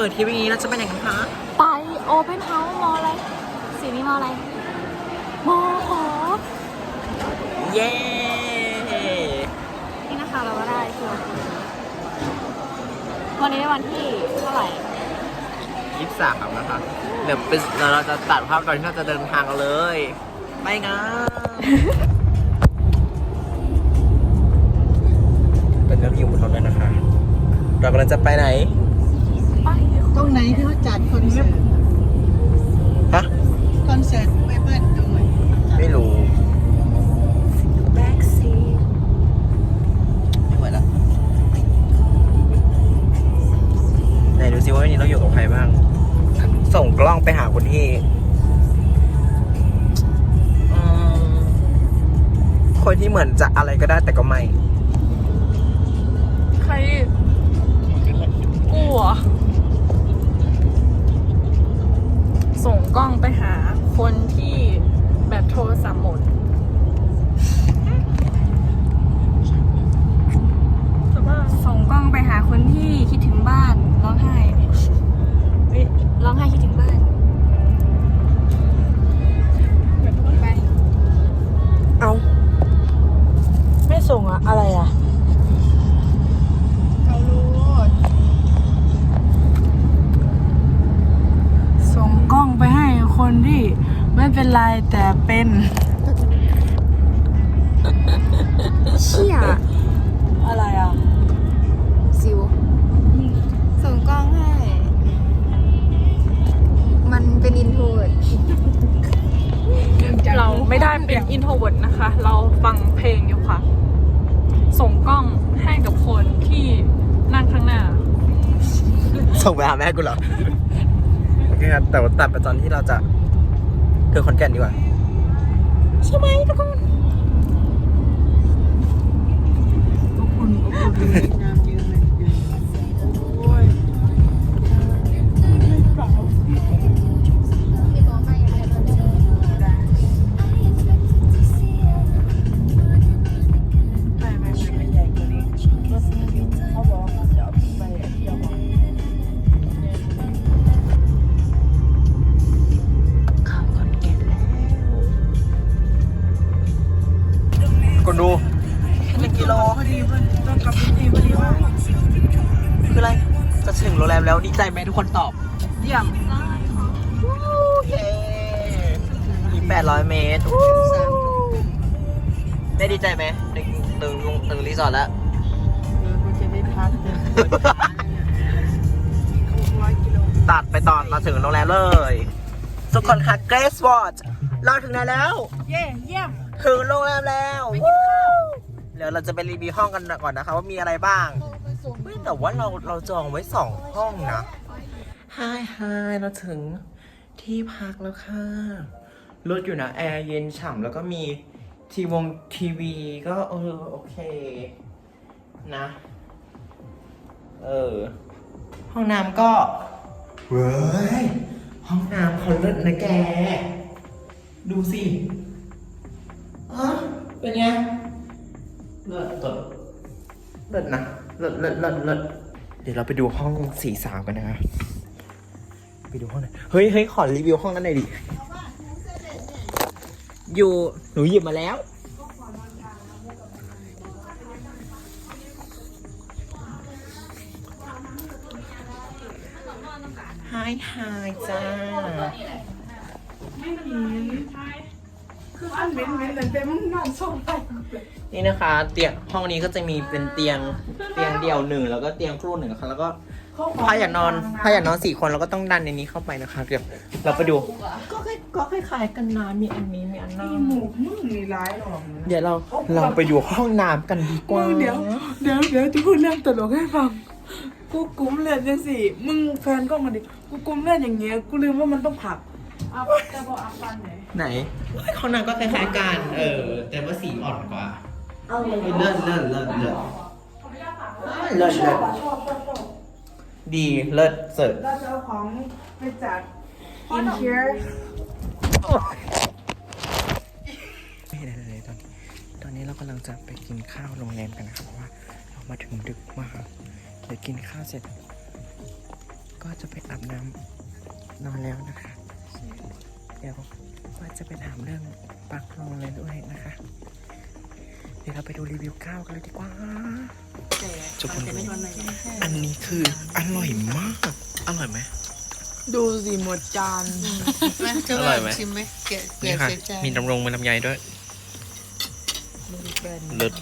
เปิดทีวีนี้เราจะไปไหนกันคะไปโอเพนเฮาส์มออะไรสีนี้มออะไรมอหอเย้นี่นะคะเราก็ได้คือวันนี้วันที่เท่าไหร่ยี่สิบสามนะคะ เดี๋ยวเป็นเดี๋ยวเราจะตัดภาพตอนที่เราจะเดินทางกันเลยไปงานตอนนี้เราอยู่บนรถแล้วนะคะ เรากำลังจะไปไหนไป ตรงไหนที่เขาจัดคอนเสิร์ตฮะคอนเสิร์ตไปเบิ้ลตรงไหนไม่รู้แบ็กซีไม่ไหวละไหนดูซิว่าวันนี้เราอยู่กับใครบ้าง ส่งกล้องไปหาคนที่อืมคนที่เหมือนจะอะไรก็ได้แต่ก็ไม่ ใครกูเหรอส่ กล้องไปหาคนที่แบบโทรสัมหมด คนที่ไม่เป็นไรแต่เป็น เชี่ยอะไรอะ ซิวส่งกล้องให้ มันเป็นอินโทรดเราไม่ได้เป็นอินโทรเวิร์ดนะคะ เราฟังเพลงอยู่ค่ะ ส่งกล้องให้กับคนที่นั่งข้างหน้า ส่งไปหาแม่กูเหรอ โอเคครับแต่ว่าตัดไปตอนที่เราจะเคือคนแก่นดีกว่า ใช่ไหมทุกคนอบอุ่นอบอุ่นเลยน้ำเยอะ แรมแล้วดีใจไหมทุกคนตอบ เยี่ยมเย้อีกแปดร้อยเมตรได้ดีใจไหมถึงถึงถึงรีสอร์ทแล้วเออกูจะได้พักเต็มร้อยกิโลตัดไปตอนเราถึงโรงแรมเลย ทุกคนค่ะเกรสวอร์ดเราถึงไหนแล้ว เย่เยี่ยม ถึงโรงแรมแล้ว เดี๋ยวเราจะไปรีวิวห้องกันก่อนนะคะว่ามีอะไรบ้าง เฮ้ยแต่ว่าเราเราจองไว้สองห้องนะฮายฮายเราถึงที่พักแล้วค่ะรถอยู่นะ แอร์เย็นฉ่ำแล้วก็มีทีวงทีวีก็เออโอเค นะ เออ ห้องน้ำก็เว้ยห้องน้ำเขาเลิศนะแก ดูสิอ๋อเป็นไงเลิศเลิศเลิศนะ เลิศเลิศเลิศเลิศเดี๋ยวเราไปดูห้องสี่สามกันนะคะไปดูห้องไหนอยเฮ้ยเฮ้ยขอรีวิวห้องนั้นหน่อยดิอยู่หนูหยิบมาแล้ว ไฮไฮจ้า คืออันเม้นเม้นแต่มึงนอนส่งไปนี่นะคะ เตียงห้องนี้ก็จะมีเป็นเตียงเตียงเดี่ยวหนึ่งแล้วก็เตียงครู่หนึ่งนะคะแล้วก็ถ้าอยากนอนถ้าอยากนอนสี่คนเราก็ต้องดันในนี้เข้าไปนะคะเดี๋ยวเราไปดู ก็คล้ายก็คล้ายๆกันนะมีอันนี้มีอันนั้นหมูมึงมีร้ายหรอกเดี๋ยวเราเราไปดูห้องน้ำกันดีกว่าเดี๋ยวเดี๋ยวเดี๋ยวจะพูดเรื่องตลกให้ฟังกูกุ้มเลือดยังสิมึงแฟนก็มาดิกูกุ้มเลือดอย่างเงี้ยกูลืมว่ามันต้องผักเอาจะบอกอาฟันไหนไหนห้องน้ำก็คล้ายๆกันเออ แต่ว่าสีอ่อนกว่าเลิศเลิศเลิศเลิศเลิศเลิศดีเลิศเสิร์ฟเราจะเอาของไปจัด in here ไม่เห็นอะไรเลยตอนนี้ตอนนี้เรากำลังจะไปกินข้าวโรงแรมกันนะครับเพราะว่าเรามาถึงดึกมากเดี๋ยวกินข้าวเสร็จ ก็จะไปอาบน้ำนอนแล้วนะคะ เดี๋ยวว่าจะไปถามเรื่องปากคลองเลยด้วยนะคะ เดี๋ยวเราไปดูรีวิวข้าวกันเลยดีกว่าทุกคนดูอันนี้คืออร่อยมาก อร่อยไหม ดูสิหมดจานอร่อยไหมชิมไหมเกะเกนี่ะค่ะเสียใจมีน้ำรงเป็นลำไยด้วยเลิศ